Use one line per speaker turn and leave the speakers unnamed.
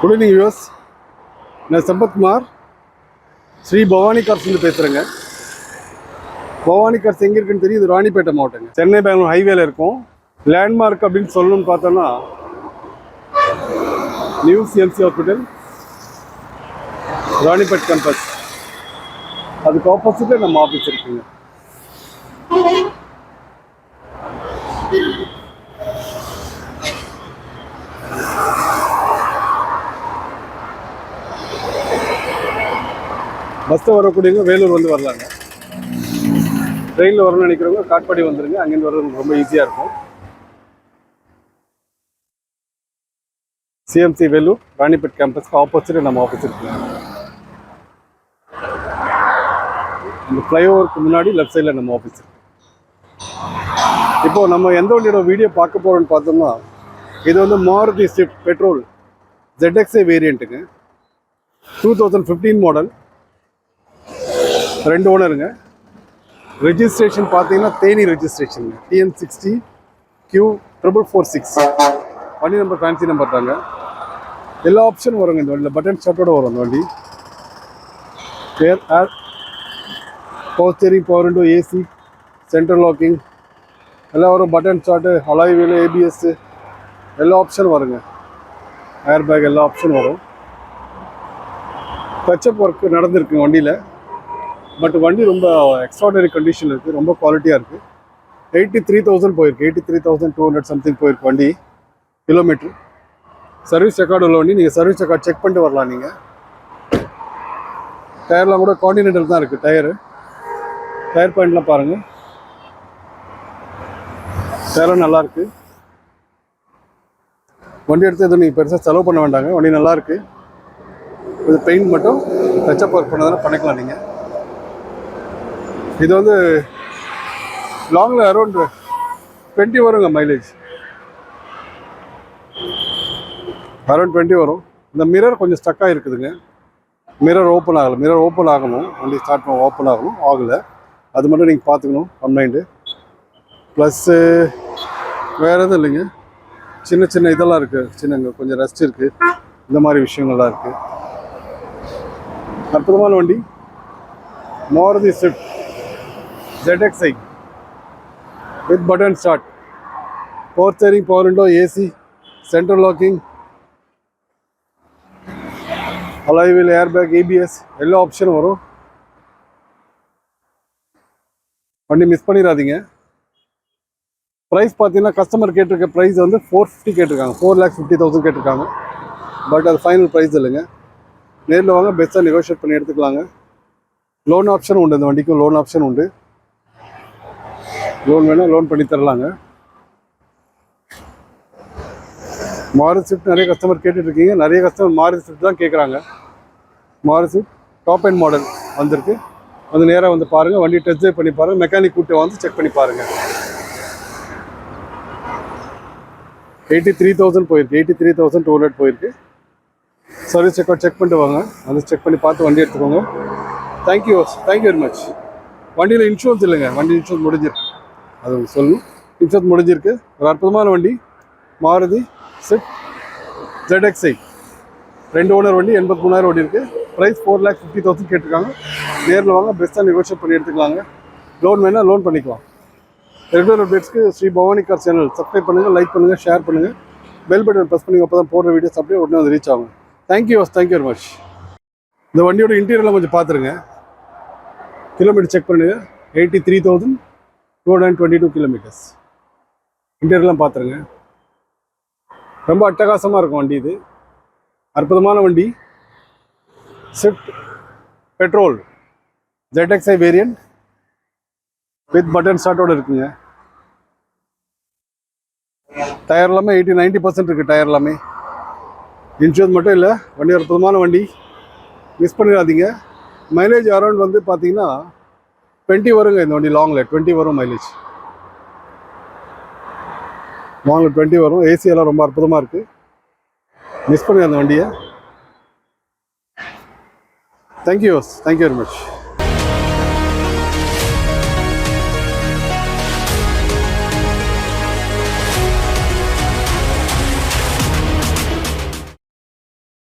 Good evening US நான் சம்பத்குமார் ஸ்ரீ பவானி கார்ஸ்லேருந்து பேசுகிறேங்க Bhavani cars எங்கே இருக்குன்னு தெரியும். இது ராணிப்பேட்டை மாவட்டங்க. சென்னை பெங்களூர் ஹைவேல இருக்கும். லேண்ட்மார்க் அப்படின்னு சொல்லணும்னு பார்த்தோன்னா new CMC hospital Ranipet campus அதுக்கு ஆப்போசிட்டில் நம்ம ஆஃபீஸ் இருக்குங்க. பஸ்ஸில் வரக்கூடியவங்க வேலூர் வந்து வரலாங்க ட்ரெயினில் வரணும்னு நினைக்கிறவங்க காட்பாடி வந்துருங்க. அங்கேருந்து வர்றது ரொம்ப ஈஸியாக இருக்கும். சிஎம்சி வேலூர் ராணிப்பேட் கேம்பஸ்க்கு ஆப்போசிட் நம்ம ஆஃபீஸ் இருக்குங்க இந்த ஃப்ளைஓவருக்கு முன்னாடி லெஃப்ட் சைடில் நம்ம ஆஃபீஸ் இருக்கு. இப்போது நம்ம எந்த வண்டியோட வீடியோ பார்க்க போகிறோம்னு பார்த்தோம்னா இது வந்து மாருதி ஸ்விஃப்ட் பெட்ரோல் ZXA வேரியண்ட்டுங்க டூ தௌசண்ட் ஃபிஃப்டீன் மாடல் ரெண்டு ஓனருங்க. ரெஜிஸ்ட்ரேஷன் பார்த்தீங்கன்னா Theni registration TN sixty Q triple four six வண்டி நம்பர் ஃபேன்சி நம்பர் தாங்க. எல்லா ஆப்ஷனும் வருங்க இந்த வண்டியில். பட்டன் ஷர்ட்டோட வரும் இந்த வண்டி. Air air power steering power window AC central locking எல்லாம் வரும். Button start alloy wheel ABS எல்லா ஆப்ஷனும் வருங்க. ஏர் பேக் எல்லா ஆப்ஷனும் வரும். டச்சப் ஒர்க் நடந்திருக்கு வண்டியில். பட் வண்டி ரொம்ப எக்ஸ்ட்ராடனரி கண்டிஷன் இருக்குது ரொம்ப குவாலிட்டியாக இருக்குது எயிட்டி த்ரீ தௌசண்ட் போயிருக்கு eighty three thousand two hundred something போயிருக்கு வண்டி கிலோமீட்ரு சர்வீஸ் ரெக்கார்டு உள்ள வண்டி நீங்கள் சர்வீஸ் ரெக்கார்டு செக் பண்ணிட்டு வரலாம் நீங்கள் டயர்லாம் கூட காண்டினென்டல் தான் இருக்குது டயரு டயர் பாயிண்ட்லாம் பாருங்கள் டயர்லாம் நல்லாயிருக்கு வண்டி எடுத்து எதுவும் நீங்கள் பெருசாக செலவு பண்ண வேண்டாங்க வண்டி நல்லாயிருக்கு இது பெயிண்ட் மட்டும் டச்சப் ஒர்க் பண்ணதெல்லாம் பண்ணிக்கலாம் நீங்கள் இது வந்து லாங்கில் அரௌண்ட் டுவெண்ட்டி வருங்க மைலேஜ் அரௌண்ட் டுவெண்ட்டி வரும். இந்த மிரர் கொஞ்சம் ஸ்டக்காக இருக்குதுங்க மிரர் ஓப்பன் ஆகலை. மிரர் ஓப்பன் ஆகணும். வண்டி ஸ்டார்ட் பண்ண ஓப்பன் ஆகணும். ஆகலை. அது மட்டும் நீங்கள் பார்த்துக்கணும். கம்ப்ளைண்ட்டு ப்ளஸ்ஸு வேறு எதுவும் இல்லைங்க. சின்ன சின்ன இதெல்லாம் இருக்குது சின்னங்க. கொஞ்சம் ரெஸ்ட் இருக்குது இந்த மாதிரி விஷயங்கள்லாம் இருக்குது அற்புதமான வண்டி. Maruti Swift ZXi with button start steering, power window, AC, AC central locking alloy wheel airbag ABS எல்லா ஆப்ஷனும் வரும். வண்டி மிஸ் பண்ணிடாதீங்க. ப்ரைஸ் பார்த்தீங்கன்னா கஸ்டமர் கேட்டிருக்க ப்ரைஸ் வந்து ஃபோர் ஃபிஃப்டி கேட்டிருக்காங்க. ஃபோர் லேக்ஸ் ஃபிஃப்டி தௌசண்ட் கேட்டிருக்காங்க. பட் அது ஃபைனல் ப்ரைஸ் இல்லைங்க. நேரில் வாங்க பெஸ்ட்டாக நெகோஷியேட் பண்ணி எடுத்துக்கலாங்க. லோன் ஆப்ஷன் உண்டு இந்த வண்டிக்கும் லோன் ஆப்ஷன் உண்டு. லோன் வேணால் லோன் பண்ணி தரலாங்க. மாருதி ஸ்விஃப்ட் நிறைய கஸ்டமர் கேட்டுட்டு இருக்கீங்க நிறைய கஸ்டமர் மாருதி ஸ்விஃப்ட் தான் கேட்குறாங்க Maruti Swift top and model வந்திருக்கு. வந்து நேராக வந்து பாருங்கள் வண்டி டெஸ்ட் ட்ரைவ் பண்ணி பாருங்கள் மெக்கானிக் கூட்டம் வந்து செக் பண்ணி பாருங்கள் எயிட்டி த்ரீ தௌசண்ட் போயிருக்கு. Eighty three thousand two hundred போயிருக்கு சர்வீஸ் செக் செக் பண்ணிட்டு வாங்க. வந்து செக் பண்ணி பார்த்து வண்டி எடுத்துக்கோங்க. Thank you thank you very much வண்டியில் இன்சூரன்ஸ் இல்லைங்க. வண்டி இன்சூரன்ஸ் முடிஞ்சிருக்கு. அது சொல்லணும் இன்சூரன்ஸ் முடிஞ்சிருக்கு. ஒரு அற்புதமான வண்டி. மாருதி ஸ்விஃப்ட் ஜெட்எக்ஸ்ஐ ரெண்டு ஓனர் வண்டி எண்பத்தி மூணாயிரம் வண்டி இருக்குது price four lakh fifty thousand கேட்டிருக்காங்க. நேரில் வாங்க பெஸ்ட்டாக நெகோஷியேட் பண்ணி எடுத்துக்கலாங்க. லோன் வேணால் லோன் பண்ணிக்கலாம். Regular அப்டேட்ஸ்க்கு Sri Bhavani car channel. Subscribe பண்ணுங்கள் லைக் பண்ணுங்கள் ஷேர் பண்ணுங்கள் பெல் பட்டன் ப்ரெஸ் பண்ணி அப்போ தான் போடுற வீடியோஸ் அப்படியே உடனே வந்து ரீச் ஆகும். தேங்க்யூ தேங்க்யூ வெரி மச் இந்த வண்டியோட இன்டீரியர்லாம் கொஞ்சம் பார்த்துருங்க. கிலோமீட்டர் செக் பண்ணுங்கள் eighty three thousand two hundred twenty two kilometres இன்டீரியர்லாம் பார்த்துருங்க ரொம்ப அட்டகாசமாக இருக்கும் வண்டி இது. அற்புதமான வண்டி. Swift petrol ZXI variant with button ஸ்டார்ட்டோடு இருக்குங்க. டயர் எல்லாமே எயிட்டி நைன்டி பர்சன்ட் இருக்குது டயர் எல்லாமே. இன்சூரன்ஸ் மட்டும் இல்லை வண்டி அற்புதமான வண்டி. மிஸ் பண்ணிடாதீங்க. மைலேஜ் அரௌண்ட் வந்து பார்த்தீங்கன்னா டுவெண்ட்டி வருங்க இந்த வண்டி லாங்கில் டுவெண்ட்டி வரும் மைலேஜ் லாங்கில் டுவெண்ட்டி வரும். ஏசியெல்லாம் ரொம்ப அற்புதமாக இருக்குது மிஸ் பண்ணுங்க அந்த வண்டியை? Thank you thank you very much